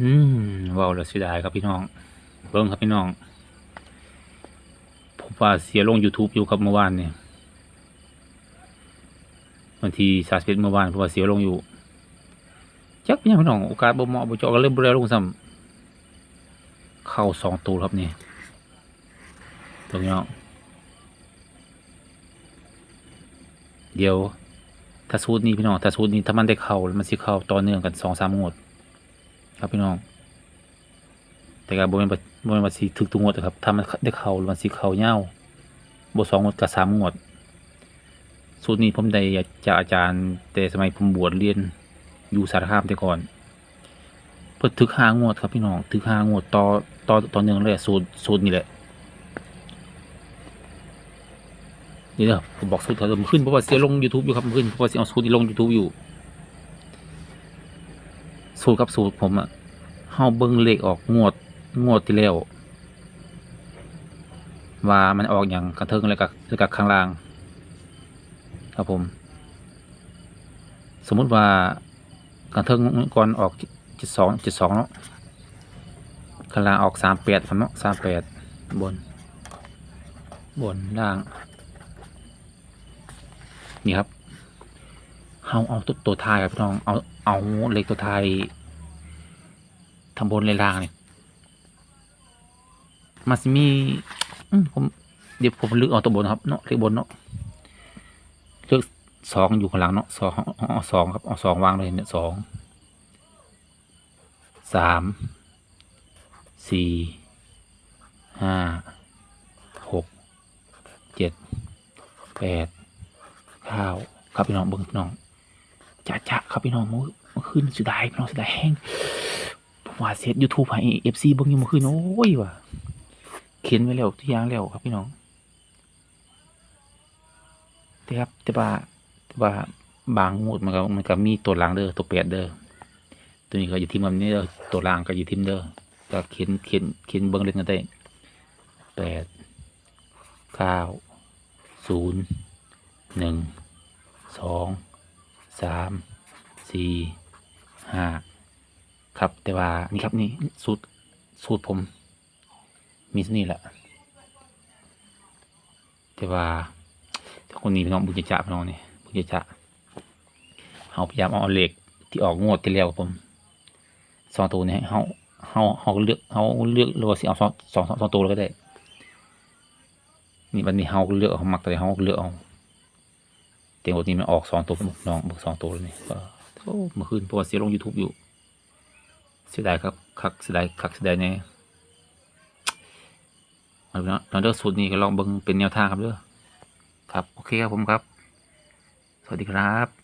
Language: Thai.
อืมว้าวแล้วเสียดายครับพี่น้อง เบิ้งครับพี่น้อง ผมว่าเสียลง YouTube อยู่ครับเมื่อวานเนี่ยวันที่สาสิบเมื่อวานผมว่าเสียลงอยู่จักเป็นหยังพี่น้องโอกาสบ่เหมาะบ่เจาะก็เริ่มบ่ได้ลงซ้ำเข้าสองตัวครับนี่ตัวพี่น้เดี๋ยวถ้าสูตรนี้พี่น้องถ้าสูตรนี้ถ้ามันได้เข้าแล้วมันสิเข้าต่อเนื่องกันสองสามงวด ครับพี่น้องแต่ก็บ่แม่นว่าบ่แม่นว่สิถึกทุกงวดอะครับถ้ามันได้เข้ามันสิเข้ายาวบ่สองงวดก็สามงวด สูตรนี้ผมได้จากอาจารย์ แต่สมัยผมบวชเรียนอยู่สารคามแต่ก่อนเพิ่นถึกห้างวดครับพี่น้องถึกห้างวดต่อต่อต่อเนื่องเลยสูตรสูตรนี้แหละเดี๋ยวๆผมบอกสูตรเขาผมขึ้นเพราะว่าเสียลง YouTube อยู่ครับขึ้นเพราะว่าเสียเอาสูตรนี้ลง YouTube อยู่ สูตรกับสูตรผมอะเฮาเบิ่งเลขออกงวดงวดที่แล้วว่ามันออกอย่างกระเทิงแล้วกับแล้วกับข้างล่าง ครับผม สมมุติว่ากระเทิงก่อนออกจ็ดสองจ็ดสองเนาะข้างล่างออกสามแปดครับเนาะสามแปดบน บนล่าง นี่ครับ เฮาเอาตัวตัวท้ายครับพี่น้อง เอาเอาเลขตัวทายทำบนเลยล่างเนี่ยมันสิมีผมเดี๋ยวผมลึกเอาตัวบนครับเนาะเลขบนเนาะเลขสองอยู่ข้างหลังเนาะสองเอาเอาสองครับเอาสองวางเลยเนี่ยสองสามสี่ห้าหกเจ็ดแปดเก้าครับพี่น้องเบิ้งพี่น้อง จ้าจ้าครับพี่น้องมื่อเมื่อคืนสุดายพี่น้องสุดายแห้งผมว่าเซตยูทูบให้เอฟซีเบิ้งยู่มื่อคืนโอ้ยว่ะเขียนไว้แล้วทุกอย่างแล้วครับพี่น้องแต่ครับแต่ว่าแต่ว่าบางงวดมันก็มันก็มีตัวหลังเด้อตัวแปดเด้อตัวนี้ก็อยู่ทีมันนี้เด้อตัวล่างก็อยู่ทีมเด้อก็เขียนเขียนเขียนเบิ้งเล่นกันได้แปดเก้าศูนย์หนึ่งสอง สามสี่ห้าครับแต่ว่านี่ครับนี่สูตรสูตรผม มีเท่นี่แหละ แต่ว่าถ้าคนนี้พี่น้องบุญจะจะพี่น้องนี่บุญจะจะเขาพยายามเอาเหล็กที่ออกงวดที่แล้วผมสองตัวนี้เขาเขาเขาเลือกเขาเลือกหรือว่าสิเอาสองสองสองตัวเลยก็ได้นี่วันนี้เขาเลือกเขามักแต่เขาเลือกเอา แต่วันนี้มันออกสองตัวน้องเบิกสองตัวเลยนี่ก็โอ้เมื่อคืนเพราะว่าเสียลง YouTube อยู่ เสียดายครับคักเสียดายคักเสียดายเน่ยเนาเราเลือกสูตรนี้ก็ลองเบิ่งเป็นแนวทางครับเด้อครับ โอเคครับผมครับ สวัสดีครับ